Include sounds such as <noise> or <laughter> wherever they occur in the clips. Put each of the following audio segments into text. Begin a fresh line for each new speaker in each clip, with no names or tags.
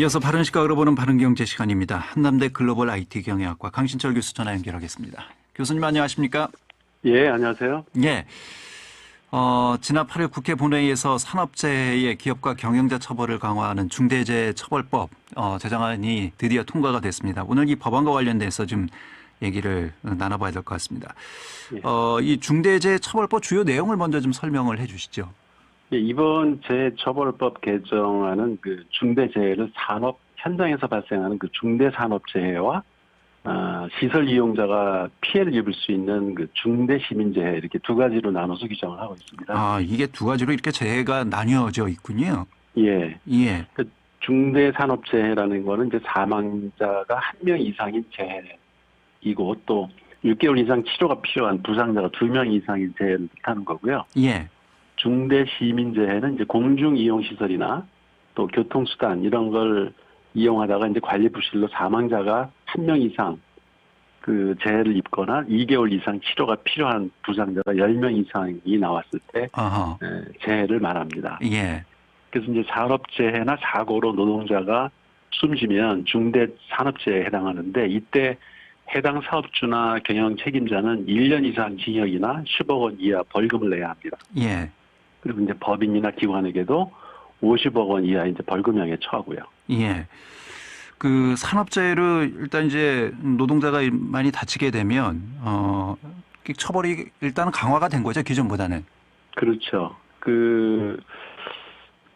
이어서 바른 시각으로 보는 바른 경제 시간입니다. 한남대 글로벌 IT 경영학과 강신철 교수 전화 연결하겠습니다. 교수님 안녕하십니까?
예, 안녕하세요.
예. 어, 지난 8일 국회 본회의에서 산업재해의 기업과 경영자 처벌을 강화하는 중대재해 처벌법 어, 제정안이 드디어 통과가 됐습니다. 오늘 이 법안과 관련돼서 좀 얘기를 나눠봐야 될 것 같습니다.
예.
어, 이 중대재해 처벌법 주요 내용을 먼저 좀 설명을 해주시죠.
예, 이번 재처벌법 개정안은 그 중대재해를 산업 현장에서 발생하는 그 중대산업재해와 아, 시설 이용자가 피해를 입을 수 있는 그 중대 시민재해 이렇게 두 가지로 나눠서 규정을 하고 있습니다.
아, 이게 두 가지로 이렇게 재해가 나뉘어져 있군요.
예,
예.
중대 산업재해라는 거는 이제 사망자가 한 명 이상인 재해이고 또 6개월 이상 치료가 필요한 부상자가 두 명 이상인 재해를 뜻하는 거고요.
예.
중대 시민재해는 이제 공중 이용 시설이나 또 교통수단 이런 걸 이용하다가 이제 관리 부실로 사망자가 한 명 이상 그 재해를 입거나 2개월 이상 치료가 필요한 부상자가 10명 이상이 나왔을 때
어허.
에, 재해를 말합니다.
예.
그래서 이제 산업재해나 사고로 노동자가 숨지면 중대 산업재해에 해당하는데 이때 해당 사업주나 경영 책임자는 1년 이상 징역이나 10억 원 이하 벌금을 내야 합니다.
예.
그리고 이제 법인이나 기관에게도 50억 원 이하 이제 벌금형에 처하고요.
예. 그 산업재해를 일단 이제 노동자가 많이 다치게 되면 어 처벌이 일단 강화가 된 거죠 기존보다는.
그렇죠. 그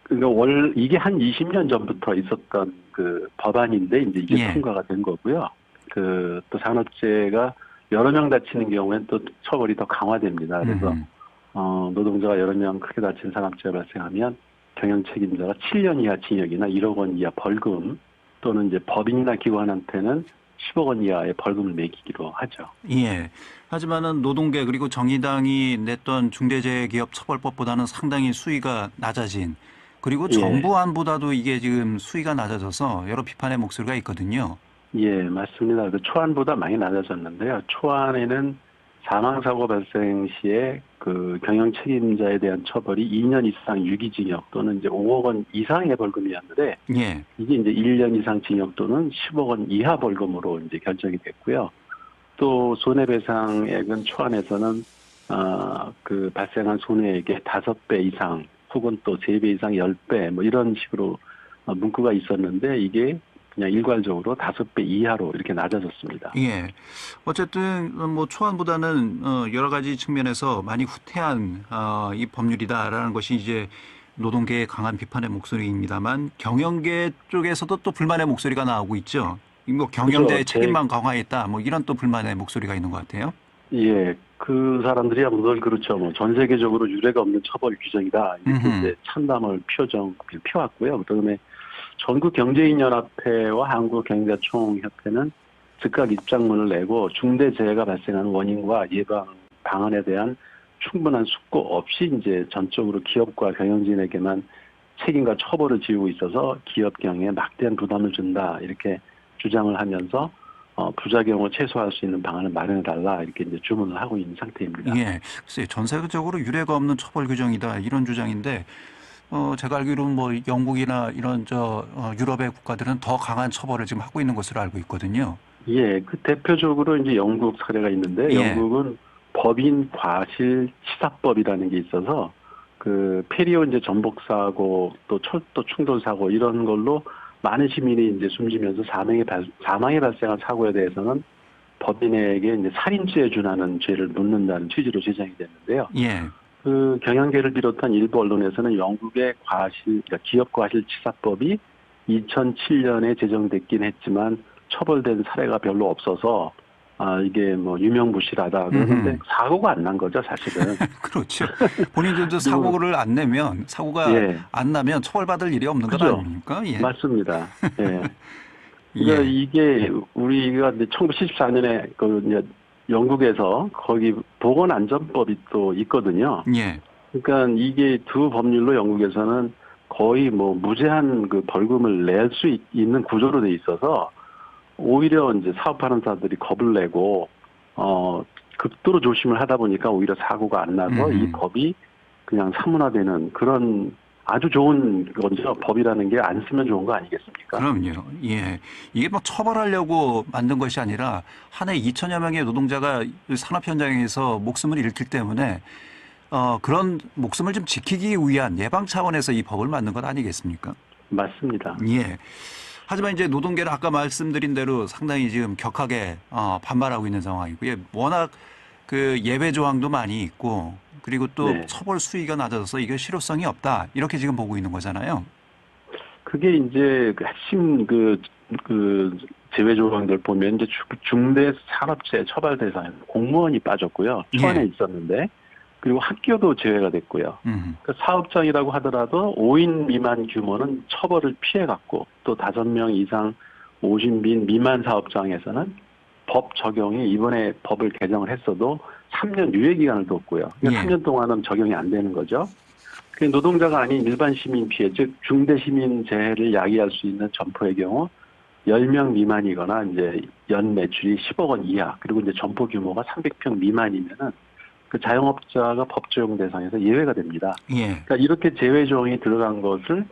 그러니까 월 이게 한 20년 전부터 있었던 그 법안인데 이제 이게
예.
통과가 된 거고요. 그 또 산업재해가 여러 명 다치는 경우에는 또 처벌이 더 강화됩니다. 그래서
음.
어, 노동자가 여러 명 크게 다친 산업재해 발생하면 경영 책임자가 7년 이하 징역이나 1억 원 이하 벌금 또는 이제 법인이나 기관한테는 10억 원 이하의 벌금을 매기기로 하죠.
예. 하지만은 노동계 그리고 정의당이 냈던 중대재해기업 처벌법보다는 상당히 수위가 낮아진 그리고
예.
정부안보다도 이게 지금 수위가 낮아져서 여러 비판의 목소리가 있거든요.
예, 맞습니다. 그 초안보다 많이 낮아졌는데요. 초안에는 사망 사고 발생 시에 그 경영 책임자에 대한 처벌이 2년 이상 유기징역 또는 이제 5억 원 이상의 벌금이었는데
예.
이게 이제 1년 이상 징역 또는 10억 원 이하 벌금으로 이제 결정이 됐고요. 또 손해배상액은 초안에서는 어그 발생한 손해액의 5배 이상 혹은 또 3배 이상 10배 뭐 이런 식으로 어, 문구가 있었는데 이게 그냥 일괄적으로 5배 이하로 이렇게 낮아졌습니다.
예. 어쨌든 뭐 초안보다는 어, 여러 가지 측면에서 많이 후퇴한 어, 이 법률이다라는 것이 이제 노동계의 강한 비판의 목소리입니다만 경영계 쪽에서도 또 불만의 목소리가 나오고 있죠. 뭐 경영자의
그렇죠.
책임만 강화했다. 뭐 이런 또 불만의 목소리가 있는 것 같아요.
예, 그 사람들이야 늘 그렇죠. 뭐 전 세계적으로 유례가 없는 처벌 규정이다. 이렇게
음흠.
이제 참담을 표정 펴왔고요. 그다음에 전국 경제인연합회와 한국경제총협회는 즉각 입장문을 내고 중대재해가 발생하는 원인과 예방 방안에 대한 충분한 숙고 없이 이제 전적으로 기업과 경영진에게만 책임과 처벌을 지우고 있어서 기업 경영에 막대한 부담을 준다 이렇게 주장을 하면서 어, 부작용을 최소화할 수 있는 방안을 마련해 달라 이렇게 이제 주문을 하고 있는 상태입니다.
예. 글쎄 전 세계적으로 유례가 없는 처벌 규정이다 이런 주장인데 어 제가 알기로는 뭐 영국이나 이런 저 어, 유럽의 국가들은 더 강한 처벌을 지금 하고 있는 것으로 알고 있거든요.
예, 그 대표적으로 이제 영국 사례가 있는데
예.
영국은 법인 과실 치사법이라는 게 있어서 그 페리오 이제 전복 사고 또 철도 충돌 사고 이런 걸로 많은 시민이 이제 숨지면서 사망에 발, 사망에 발생한 사고에 대해서는 법인에게 이제 살인죄에 준하는 죄를 묻는다는 취지로 제정이 됐는데요.
예.
그 경영계를 비롯한 일부 언론에서는 영국의 과실, 그러니까 기업 과실 치사법이 2007년에 제정됐긴 했지만 처벌된 사례가 별로 없어서 아 이게 뭐 유명무실하다 그러는데
음흠.
사고가 안 난 거죠 사실은. <laughs>
그렇죠. 본인들도 <laughs> 사고를 안 내면 사고가
예.
안 나면 처벌받을 일이 없는 것
그죠.
아닙니까? 예.
맞습니다. 예. <laughs> 그러니까
예.
이게 우리가 이제 1974년에 그 이제 영국에서 거기 보건안전법이 또 있거든요.
예.
그러니까 이게 두 법률로 영국에서는 거의 뭐 무제한 그 벌금을 낼 수 있는 구조로 돼 있어서 오히려 이제 사업하는 사람들이 겁을 내고 어 극도로 조심을 하다 보니까 오히려 사고가 안 나서
음.
이 법이 그냥 사문화되는 그런 아주 좋은 거죠. 법이라는 게 안 쓰면 좋은 거 아니겠습니까?
그럼요. 예. 이게 뭐 처벌하려고 만든 것이 아니라 한 해 2천여 명의 노동자가 산업 현장에서 목숨을 잃기 때문에 어, 그런 목숨을 좀 지키기 위한 예방 차원에서 이 법을 만든 것 아니겠습니까?
맞습니다.
예. 하지만 이제 노동계는 아까 말씀드린 대로 상당히 지금 격하게 어, 반발하고 있는 상황이고요. 워낙 그 예외 조항도 많이 있고 그리고 또
네.
처벌 수위가 낮아져서 이게 실효성이 없다 이렇게 지금 보고 있는 거잖아요.
그게 이제 그 핵심 그, 그 제외 조항들 보면 이제 주- 중대 산업재 처벌 대상에 공무원이 빠졌고요. 초안에
예.
있었는데 그리고 학교도 제외가 됐고요.
음.
그 사업장이라고 하더라도 5인 미만 규모는 처벌을 피해갔고 또 5명 이상 50인 미만 사업장에서는 법 적용이 이번에 법을 개정을 했어도 3년 유예 기간을 뒀고요.
예.
3년 동안은 적용이 안 되는 거죠. 그 노동자가 아닌 일반 시민 피해, 즉 중대 시민 재해를 야기할 수 있는 점포의 경우 10명 미만이거나 이제 연 매출이 10억 원 이하, 그리고 이제 점포 규모가 300평 미만이면은 그 자영업자가 법 적용 대상에서 예외가 됩니다.
예.
그러니까 이렇게 제외 조항이 들어간 것을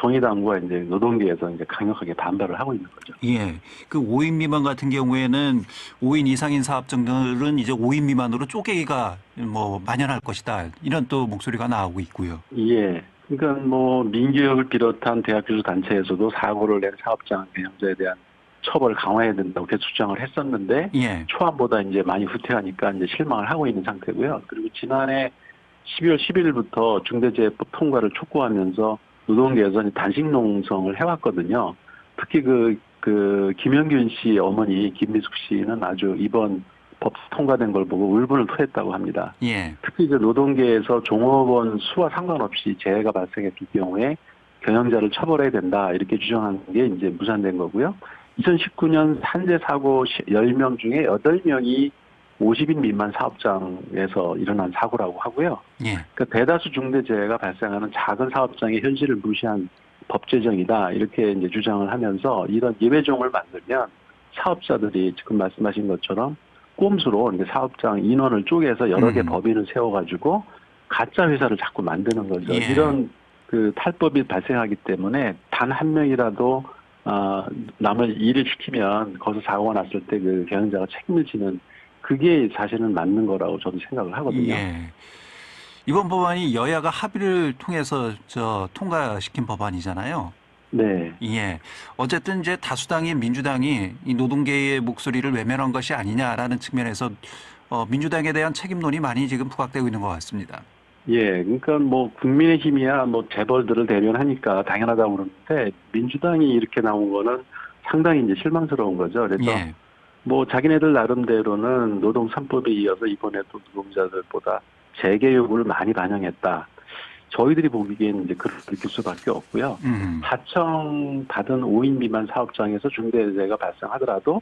정의당과 이제 노동계에서 이제 강력하게 반발을 하고 있는 거죠.
예. 그 5인 미만 같은 경우에는 5인 이상인 사업장들은 이제 5인 미만으로 쪼개기가 뭐 만연할 것이다. 이런 또 목소리가 나오고 있고요.
예. 그러니까 뭐 민기업을 비롯한 대학 교수 단체에서도 사고를 낸 사업장 경영자에 대한 처벌 강화해야 된다고 계속 주장을 했었는데
예.
초안보다 이제 많이 후퇴하니까 이제 실망을 하고 있는 상태고요. 그리고 지난해 12월 11일부터 중대재해법 통과를 촉구하면서 노동계에서 이제 단식 농성을 해왔거든요. 특히 그, 그, 김영균 씨 어머니 김미숙 씨는 아주 이번 법 통과된 걸 보고 울분을 토했다고 합니다.
예.
특히 이제 노동계에서 종업원 수와 상관없이 재해가 발생했을 경우에 경영자를 처벌해야 된다 이렇게 주장한 게 이제 무산된 거고요. 2019년 산재 사고 10명 중에 8명이 50인 미만 사업장에서 일어난 사고라고 하고요.
예.
그 대다수 중대재해가 발생하는 작은 사업장의 현실을 무시한 법 제정이다 이렇게 이제 주장을 하면서 이런 예외종을 만들면 사업자들이 지금 말씀하신 것처럼 꼼수로 이제 사업장 인원을 쪼개서 여러 개
음.
법인을 세워가지고 가짜 회사를 자꾸 만드는 거죠.
예.
이런 그 탈법이 발생하기 때문에 단 한 명이라도 아, 남을 일을 시키면 거기서 사고가 났을 때 그 경영자가 책임을 지는 그게 사실은 맞는 거라고 저는 생각을 하거든요.
예. 이번 법안이 여야가 합의를 통해서 저 통과시킨 법안이잖아요.
네.
예. 어쨌든 이제 다수당인 민주당이 이 노동계의 목소리를 외면한 것이 아니냐라는 측면에서 어, 민주당에 대한 책임론이 많이 지금 부각되고 있는 것 같습니다.
예, 그러니까 뭐 국민의힘이야 뭐 재벌들을 대변하니까 당연하다고 그러는데 민주당이 이렇게 나온 거는 상당히 이제 실망스러운 거죠. 그래서
예.
뭐 자기네들 나름대로는 노동 3법에 이어서 이번에도 노동자들보다 재개 요구를 많이 반영했다. 저희들이 보기엔 이제 그렇게 느낄 수밖에 없고요.
음.
하청 받은 5인 미만 사업장에서 중대재해가 발생하더라도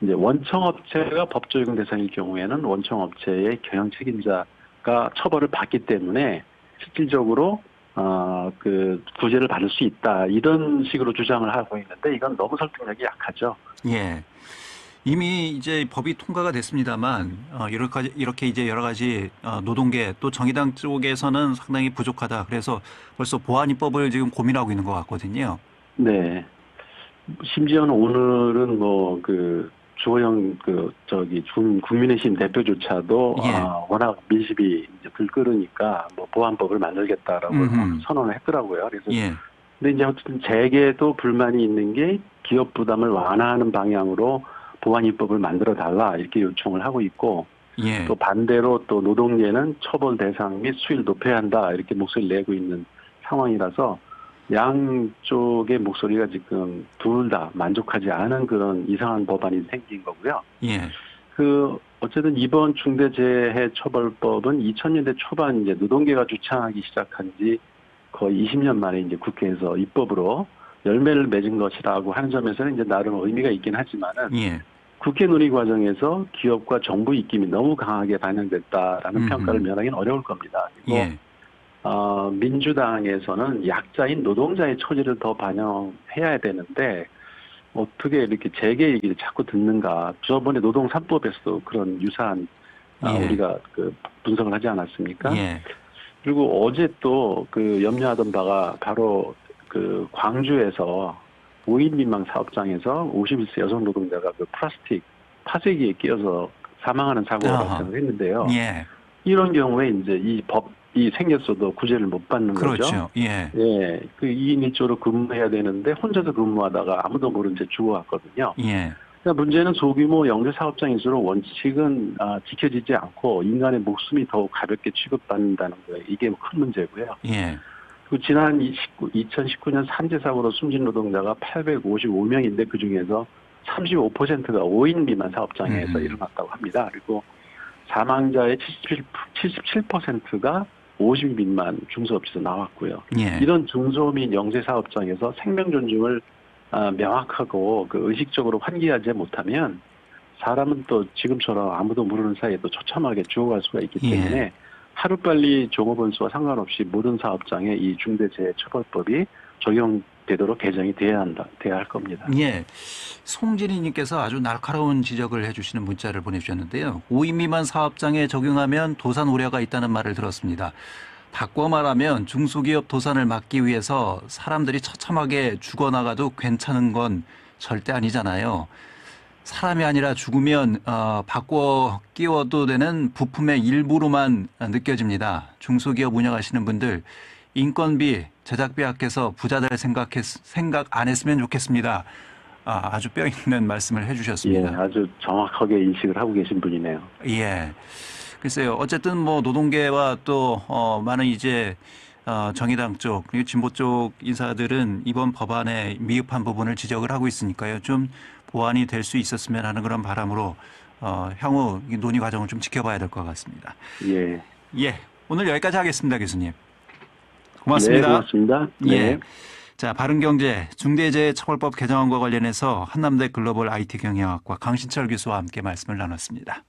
이제 원청업체가 법 적용 대상일 경우에는 원청업체의 경영 책임자가 처벌을 받기 때문에 실질적으로 어그 구제를 받을 수 있다 이런 식으로 주장을 하고 있는데 이건 너무 설득력이 약하죠.
예. 이미 이제 법이 통과가 됐습니다만 어, 가지 이렇게 이제 여러 가지 어, 노동계 또 정의당 쪽에서는 상당히 부족하다. 그래서 벌써 보안 입법을 지금 고민하고 있는 것 같거든요.
네. 심지어는 오늘은 뭐 그 주호영 그 저기 중 국민의힘 대표조차도
예.
아, 워낙 민심이 이제 들끓으니까 뭐 보안법을 만들겠다라고
음흠.
선언을 했더라고요. 그래서
예.
근데 이제 어쨌든 재계도 불만이 있는 게 기업 부담을 완화하는 방향으로 보안 입법을 만들어 달라 이렇게 요청을 하고 있고
예.
또 반대로 또 노동계는 처벌 대상 및 수위를 높여야 한다 이렇게 목소리를 내고 있는 상황이라서 양쪽의 목소리가 지금 둘 다 만족하지 않은 그런 이상한 법안이 생긴 거고요.
예.
그 어쨌든 이번 중대재해처벌법은 2000년대 초반 이제 노동계가 주창하기 시작한 지 거의 20년 만에 이제 국회에서 입법으로 열매를 맺은 것이라고 하는 점에서는 이제 나름 의미가 있긴 하지만은
예.
국회 논의 과정에서 기업과 정부 입김이 너무 강하게 반영됐다라는
음흠.
평가를 면하기는 어려울 겁니다. 그리고
예.
어, 민주당에서는 약자인 노동자의 처지를 더 반영해야 되는데 어떻게 이렇게 재계 얘기를 자꾸 듣는가? 저번에 노동 3법에서도 그런 유사한 아,
예.
우리가 그 분석을 하지 않았습니까?
예.
그리고 어제 또 그 염려하던 바가 바로 그 광주에서 5인 미만 사업장에서 51세 여성 노동자가 그 플라스틱 파쇄기에 끼어서 사망하는 사고가
아하.
발생을 했는데요.
예.
이런 경우에 이제 이 법이 생겼어도 구제를 못 받는 거죠.
그렇죠. 예.
예, 그 2인 1조로 근무해야 되는데 혼자서 근무하다가 아무도 모른 채 죽어갔거든요.
예.
그러니까 문제는 소규모 영세 사업장일수록 원칙은 아, 지켜지지 않고 인간의 목숨이 더욱 가볍게 취급받는다는 거예요. 이게 큰 문제고요.
예.
그 지난 29, 2019년 산재 사고로 숨진 노동자가 855명인데 그 중에서 35%가 5인 미만 사업장에서
음.
일어났다고 합니다. 그리고 사망자의 77, 77%가 50 미만 중소업체에서 나왔고요.
예.
이런 중소 및 영세 사업장에서 생명 존중을 아, 명확하고 그 의식적으로 환기하지 못하면 사람은 또 지금처럼 아무도 모르는 사이에 또 처참하게 죽어갈 수가 있기
예.
때문에 하루빨리 종업원수와 상관없이 모든 사업장에 이 중대재해처벌법이 적용되도록 개정이 돼야 한다, 돼야 할 겁니다.
예. 송진희님께서 아주 날카로운 지적을 해주시는 문자를 보내주셨는데요. 5인 미만 사업장에 적용하면 도산 우려가 있다는 말을 들었습니다. 바꿔 말하면 중소기업 도산을 막기 위해서 사람들이 처참하게 죽어나가도 괜찮은 건 절대 아니잖아요. 사람이 아니라 죽으면 어, 바꿔 끼워도 되는 부품의 일부로만 느껴집니다. 중소기업 운영하시는 분들 인건비, 제작비 아껴서 부자 될 생각했, 생각 안 했으면 좋겠습니다. 아, 아주 뼈 있는 말씀을
예,
해주셨습니다.
아주 정확하게 인식을 하고 계신 분이네요.
예. 글쎄요. 어쨌든 뭐 노동계와 또 어, 많은 이제 어, 정의당 쪽 그리고 진보 쪽 인사들은 이번 법안에 미흡한 부분을 지적을 하고 있으니까요. 좀 보완이 될 수 있었으면 하는 그런 바람으로 어, 향후 이 논의 과정을 좀 지켜봐야 될 것 같습니다.
예.
예. 오늘 여기까지 하겠습니다, 교수님.
네,
고맙습니다.
고맙습니다. 네.
예. 자, 바른경제 중대재해처벌법 개정안과 관련해서 한남대 글로벌 IT 경영학과 강신철 교수와 함께 말씀을 나눴습니다.